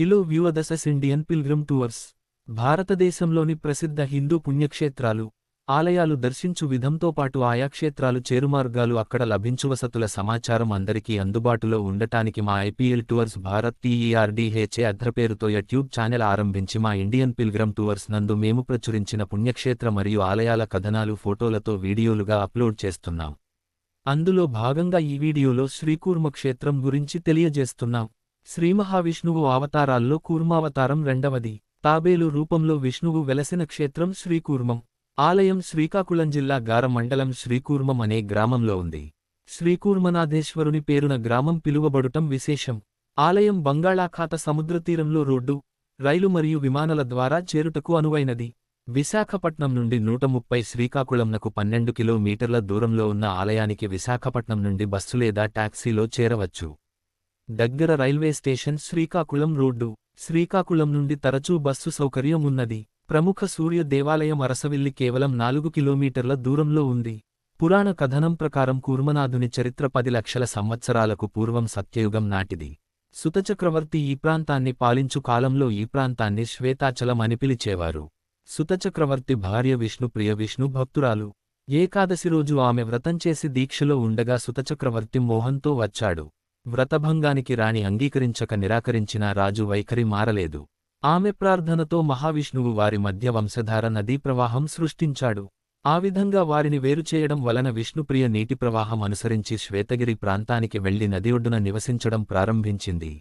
హిలో వ్యూవదసస్ Indian pilgrim tours భారతదేశంలోని ప్రసిద్ధ హిందూ పుణ్యక్షేత్రాలు ఆలయాలు దర్శించు విధంతో పాటు ఆయా క్షేత్రాలు చేరుమార్గాలు అక్కడ లభించు వసతుల సమాచారం అందరికీ అందుబాటులో ఉండటానికి మా ఐపీఎల్ టూర్స్ భారత్ టీఈఆర్డీహెచ్ఏ అధ్రపేరుతో యూట్యూబ్ ఛానల్ ఆరంభించి మా ఇండియన్ పిల్గ్రమ్ టూర్స్ నందు మేము ప్రచురించిన పుణ్యక్షేత్ర మరియు ఆలయాల కథనాలు ఫోటోలతో వీడియోలుగా అప్లోడ్ చేస్తున్నాం. అందులో భాగంగా ఈ వీడియోలో శ్రీకూర్మ క్షేత్రం గురించి తెలియజేస్తున్నాం. శ్రీ మహావిష్ణువు అవతారాల్లో కూర్మావతారం రెండవది. తాబేలు రూపంలో విష్ణువు వెలసిన క్షేత్రం శ్రీకూర్మం. ఆలయం శ్రీకాకుళం జిల్లా గార మండలం శ్రీకూర్మం అనే గ్రామంలో ఉంది. శ్రీకూర్మనాథేశ్వరుని పేరున గ్రామం పిలువబడుటం విశేషం. ఆలయం బంగాళాఖాత సముద్రతీరంలో రోడ్డు రైలు మరియు విమానాల ద్వారా చేరుటకు అనువైనది. విశాఖపట్నం నుండి నూట ముప్పై శ్రీకాకుళంనకు పన్నెండు కిలోమీటర్ల దూరంలో ఉన్న ఆలయానికి విశాఖపట్నం నుండి బస్సు లేదా టాక్సీలో చేరవచ్చు. దగ్గర railway station Srikakulam road. Srikakulam నుండి తరచూ బస్సు సౌకర్యం ఉన్నది. ప్రముఖ సూర్య దేవాలయం అరసవిల్లి కేవలం నాలుగు కిలోమీటర్ల దూరంలో ఉంది. పురాణ కథనం ప్రకారం కూర్మనాథుని చరిత్ర పది లక్షల సంవత్సరాలకు పూర్వం సత్యయుగం నాటిది. సుతచక్రవర్తి ఈ ప్రాంతాన్ని పాలించు కాలంలో ఈ ప్రాంతాన్ని శ్వేతాచలం అని పిలిచేవారు. సుతచక్రవర్తి భార్య విష్ణుప్రియ విష్ణు భక్తురాలు. ఏకాదశి రోజు ఆమె వ్రతం చేసి దీక్షలో ఉండగా సుతచక్రవర్తి మోహంతో వచ్చాడు. వ్రతభంగానికి రాణి అంగీకరించక నిరాకరించిన రాజు వైఖరి మారలేదు. ఆమె ప్రార్థనతో మహావిష్ణువు వారి మధ్య వంశధార నదీ ప్రవాహం సృష్టించాడు. ఆ విధంగా వారిని వేరుచేయడం వలన విష్ణుప్రియ నీటి ప్రవాహం అనుసరించి శ్వేతగిరి ప్రాంతానికి వెళ్ళి నది ఒడ్డున నివసించడం ప్రారంభించింది.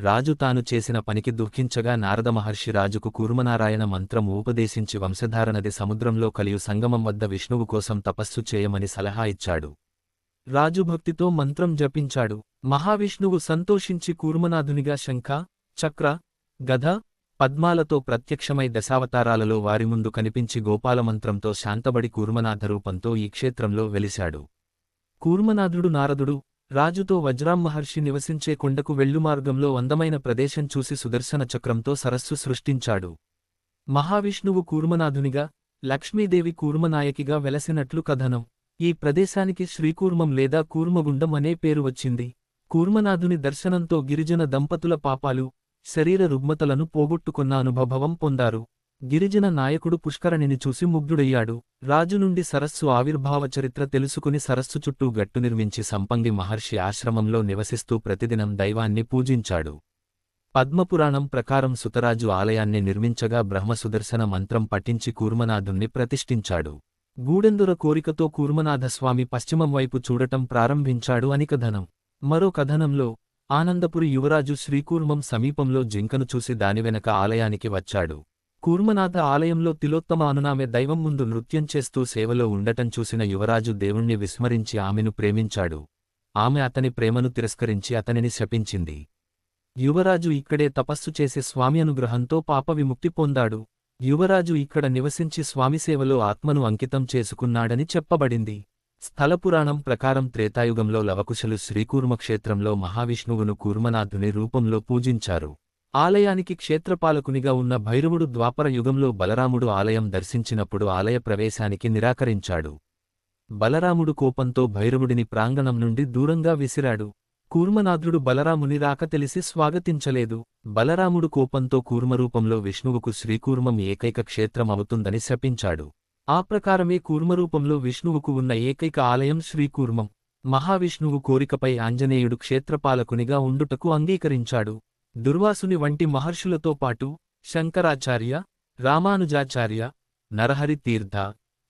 రాజు తాను చేసిన పనికి దుఃఖించగా నారద మహర్షి రాజుకు కూర్మనారాయణ మంత్రం ఉపదేశించి వంశధార నది సముద్రంలో కలియు సంగమం వద్ద విష్ణువు కోసం తపస్సు చేయమని సలహా ఇచ్చాడు. రాజు భక్తితో మంత్రం జపించాడు. మహావిష్ణువు సంతోషించి కూర్మనాథునిగా శంఖ చక్ర గధ పద్మాలతో ప్రత్యక్షమై దశావతారాలలో వారి ముందు కనిపించి గోపాలమంత్రంతో శాంతబడి కూర్మనాథ రూపంతో ఈ క్షేత్రంలో వెలిశాడు. కూర్మనాథుడు నారదుడు రాజుతో వజ్రాం మహర్షి నివసించే కొండకు వెళ్ళుమార్గంలో అందమైన ప్రదేశం చూసి సుదర్శన చక్రంతో సరస్సు సృష్టించాడు. మహావిష్ణువు కూర్మనాథునిగా లక్ష్మీదేవి కూర్మనాయకిగా వెలసినట్లు కథనం. ఈ ప్రదేశానికి శ్రీకూర్మం లేదా కూర్మగుండం అనే పేరు వచ్చింది. కూర్మనాథుని దర్శనంతో గిరిజన దంపతుల పాపాలు శరీర రుగ్మతలను పోగొట్టుకున్న అనుభవం పొందారు. గిరిజన నాయకుడు పుష్కరణిని చూసి ముగ్ధుడయ్యాడు. రాజు నుండి సరస్సు ఆవిర్భావ చరిత్ర తెలుసుకుని సరస్సు చుట్టూ గట్టు నిర్మించి సంపంగి మహర్షి ఆశ్రమంలో నివసిస్తూ ప్రతిదినం దైవాన్ని పూజించాడు. పద్మపురాణం ప్రకారం సుతరాజు ఆలయాన్ని నిర్మించగా బ్రహ్మసుదర్శన మంత్రం పఠించి కూర్మనాథుణ్ణి ప్రతిష్ఠించాడు. గూడెందుర కోరికతో కూర్మనాథస్వామి పశ్చిమం వైపు చూడటం ప్రారంభించాడు అని కథనం మరో కథనంలో ఆనందపురి యువరాజు శ్రీకూర్మం సమీపంలో జింకను చూసి దాని వెనక ఆలయానికి వచ్చాడు. కూర్మనాథ ఆలయంలో తిలోత్తమ అనునామె దైవం ముందు నృత్యం చేస్తూ సేవలో ఉండటం చూసిన యువరాజు దేవుణ్ణి విస్మరించి ఆమెను ప్రేమించాడు. ఆమె అతని ప్రేమను తిరస్కరించి అతనిని శపించింది. యువరాజు ఇక్కడే తపస్సు చేసే స్వామి అనుగ్రహంతో పాప విముక్తి పొందాడు. యువరాజు ఇక్కడ నివసించి స్వామి సేవలో ఆత్మను అంకితం చేసుకున్నాడని చెప్పబడింది. స్థలపురాణం ప్రకారం త్రేతాయుగంలో లవకుశలు శ్రీకూర్మక్షేత్రంలో మహావిష్ణువును కూర్మనాథుని రూపంలో పూజించారు. ఆలయానికి క్షేత్రపాలకునిగా ఉన్న భైరవుడు ద్వాపర యుగంలో బలరాముడు ఆలయం దర్శించినప్పుడు ఆలయ ప్రవేశానికి నిరాకరించాడు. బలరాముడు కోపంతో భైరవుడిని ప్రాంగణం నుండి దూరంగా విసిరాడు. కూర్మనాథుడు బలరాముని రాక తెలిసి స్వాగతించలేదు. బలరాముడు కోపంతో కూర్మరూపంలో విష్ణువుకు శ్రీకూర్మం ఏకైక క్షేత్రం అవుతుందని శపించాడు. ఆ ప్రకారమే కూర్మరూపంలో విష్ణువుకు ఉన్న ఏకైక ఆలయం శ్రీకూర్మం. మహావిష్ణువు కోరికపై ఆంజనేయుడు క్షేత్రపాలకునిగా ఉండుటకు అంగీకరించాడు. దుర్వాసుని వంటి మహర్షులతో పాటు శంకరాచార్య రామానుజాచార్య నరహరితీర్థ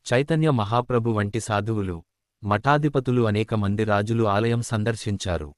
చైతన్య మహాప్రభు వంటి సాధువులు మఠాధిపతులు అనేక మంది రాజులు ఆలయం సందర్శించారు.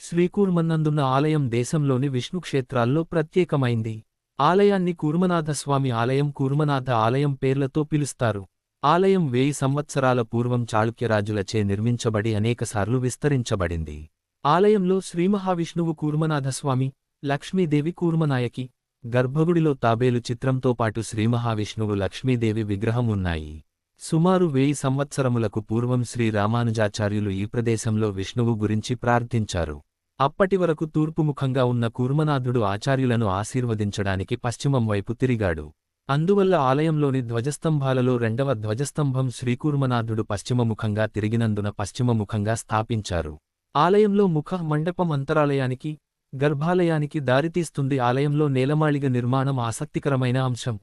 శ్రీకూర్మన్నందున్న ఆలయం దేశంలోని విష్ణుక్షేత్రాల్లో ప్రత్యేకమైంది. ఆలయాన్ని కూర్మనాథస్వామి ఆలయం కూర్మనాథ ఆలయం పేర్లతో పిలుస్తారు. ఆలయం వేయి సంవత్సరాల పూర్వం చాళుక్యరాజులచే నిర్మించబడి అనేకసార్లు విస్తరించబడింది. ఆలయంలో శ్రీమహావిష్ణువు కూర్మనాథస్వామి లక్ష్మీదేవి కూర్మనాయకి గర్భగుడిలో తాబేలు చిత్రంతో పాటు శ్రీమహావిష్ణువు లక్ష్మీదేవి విగ్రహం ఉన్నాయి. సుమారు వేయి సంవత్సరములకు పూర్వం శ్రీ రామానుజాచార్యులు ఈ ప్రదేశంలో విష్ణువు గురించి ప్రార్థించారు. అప్పటి వరకు తూర్పుముఖంగా ఉన్న కూర్మనాథుడు ఆచార్యులను ఆశీర్వదించడానికి పశ్చిమం వైపు తిరిగాడు. అందువల్ల ఆలయంలోని ధ్వజస్తంభాలలో రెండవ ధ్వజస్తంభం శ్రీకూర్మనాథుడు పశ్చిమముఖంగా తిరిగినందున పశ్చిమముఖంగా స్థాపించారు. ఆలయంలో ముఖ మండపం అంతరాలయానికి గర్భాలయానికి దారితీస్తుంది. ఆలయంలో నేలమాళిగ నిర్మాణం ఆసక్తికరమైన అంశం.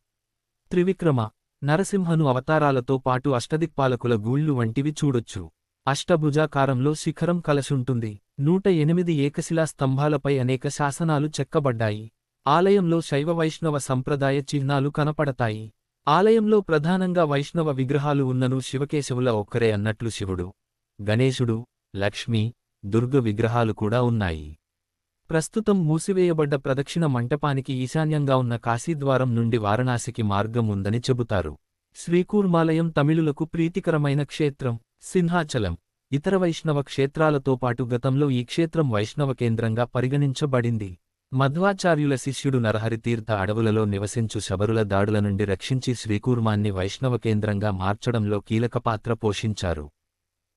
త్రివిక్రమ నరసింహను అవతారాలతో పాటు అష్టదిక్పాలకుల గూళ్ళు వంటివి చూడొచ్చు. అష్టభుజాకారంలో శిఖరం కలశుంటుంది. నూట ఎనిమిది ఏకశిలా స్తంభాలపై అనేక శాసనాలు చెక్కబడ్డాయి. ఆలయంలో శైవ వైష్ణవ సంప్రదాయ చిహ్నాలు కనపడతాయి. ఆలయంలో ప్రధానంగా వైష్ణవ విగ్రహాలు ఉన్నను శివకేశవుల ఒక్కరే అన్నట్లు శివుడు గణేశుడు లక్ష్మి దుర్గ విగ్రహాలు కూడా ఉన్నాయి. ప్రస్తుతం మూసివేయబడ్డ ప్రదక్షిణ మంటపానికి ఈశాన్యంగా ఉన్న కాశీద్వారం నుండి వారణాసికి మార్గం ఉందని చెబుతారు. శ్రీకూర్మాలయం తమిళులకు ప్రీతికరమైన క్షేత్రం సింహాచలం. ఇతర వైష్ణవ క్షేత్రాలతో పాటు గతంలో ఈ క్షేత్రం వైష్ణవ కేంద్రంగా పరిగణించబడింది. మధ్వాచార్యుల శిష్యుడు నరహరితీర్థ అడవులలో నివసించు శబరుల దాడుల నుండి రక్షించి శ్రీకూర్మాన్ని వైష్ణవ కేంద్రంగా మార్చడంలో కీలక పాత్ర పోషించారు.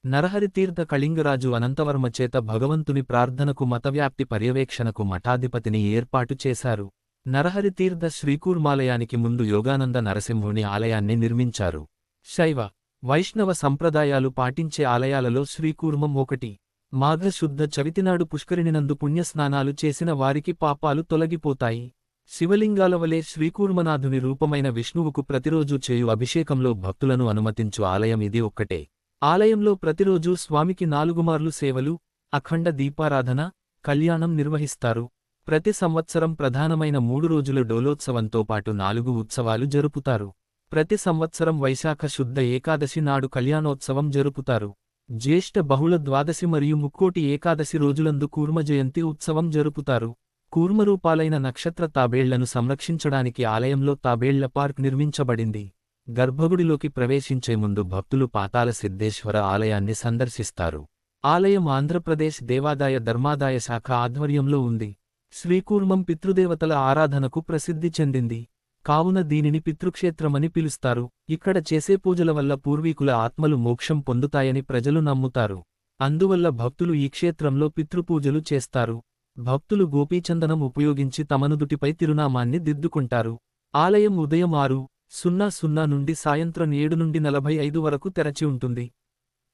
నరహరితీర్థ కళింగరాజు అనంతవర్మ చేత భగవంతుని ప్రార్థనకు మతవ్యాప్తి పర్యవేక్షణకు మఠాధిపతిని ఏర్పాటు చేశారు. నరహరితీర్థ శ్రీకూర్మాలయానికి ముందు యోగానంద నరసింహుని ఆలయాన్ని నిర్మించారు. శైవ వైష్ణవ సంప్రదాయాలు పాటించే ఆలయాలలో శ్రీకూర్మం ఒకటి. మాఘశుద్ధ చవితినాడు పుష్కరిణినందు పుణ్యస్నానాలు చేసిన వారికి పాపాలు తొలగిపోతాయి. శివలింగాల వలె శ్రీకూర్మనాథుని రూపమైన విష్ణువుకు ప్రతిరోజూ చేయు అభిషేకంలో భక్తులను అనుమతించు ఆలయం ఇది ఒక్కటే. ఆలయంలో ప్రతిరోజూ స్వామికి నాలుగుమార్లు సేవలు అఖండ దీపారాధన కళ్యాణం నిర్వహిస్తారు. ప్రతి సంవత్సరం ప్రధానమైన మూడు రోజుల డోలోత్సవంతో పాటు నాలుగు ఉత్సవాలు జరుపుతారు. ప్రతి సంవత్సరం వైశాఖ శుద్ధ ఏకాదశి నాడు కళ్యాణోత్సవం జరుపుతారు. జ్యేష్ఠ బహుళ ద్వాదశి మరియు ముక్కోటి ఏకాదశి రోజులందు కూర్మ జయంతి ఉత్సవం జరుపుతారు. కూర్మరూపాలైన నక్షత్ర తాబేళ్ళను సంరక్షించడానికి ఆలయంలో తాబేళ్ళ పార్క్ నిర్మించబడింది. గర్భగుడిలోకి ప్రవేశించే ముందు భక్తులు పాతాల సిద్ధేశ్వర ఆలయాన్ని సందర్శిస్తారు. ఆలయం ఆంధ్రప్రదేశ్ దేవాదాయ ధర్మాదాయ శాఖ ఆధ్వర్యంలో ఉంది. శ్రీకూర్మం పితృదేవతల ఆరాధనకు ప్రసిద్ధి చెందింది. కావున దీనిని పితృక్షేత్రమని పిలుస్తారు. ఇక్కడ చేసే పూజల వల్ల పూర్వీకుల ఆత్మలు మోక్షం పొందుతాయని ప్రజలు నమ్ముతారు. అందువల్ల భక్తులు ఈ క్షేత్రంలో పితృపూజలు చేస్తారు. భక్తులు గోపీచందనం ఉపయోగించి తమనుదుటిపై తిరునామాన్ని దిద్దుకుంటారు. ఆలయం ఉదయం ఆరు సున్నా సున్నా నుండి సాయంత్రం ఏడు నుండి నలభై ఐదు వరకు తెరచి ఉంటుంది.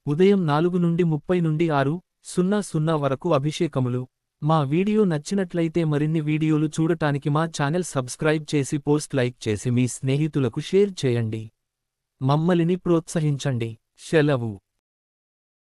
ఉదయం నాలుగు నుండి ముప్పై నుండి ఆరు సున్నా సున్నా వరకు అభిషేకములు. మా వీడియో నచ్చినట్లయితే మరిన్ని వీడియోలు చూడటానికి మా ఛానల్ సబ్స్క్రైబ్ చేసి పోస్ట్ లైక్ చేసి మీ స్నేహితులకు షేర్ చేయండి. మమ్మల్ని ప్రోత్సహించండి. సెలవు.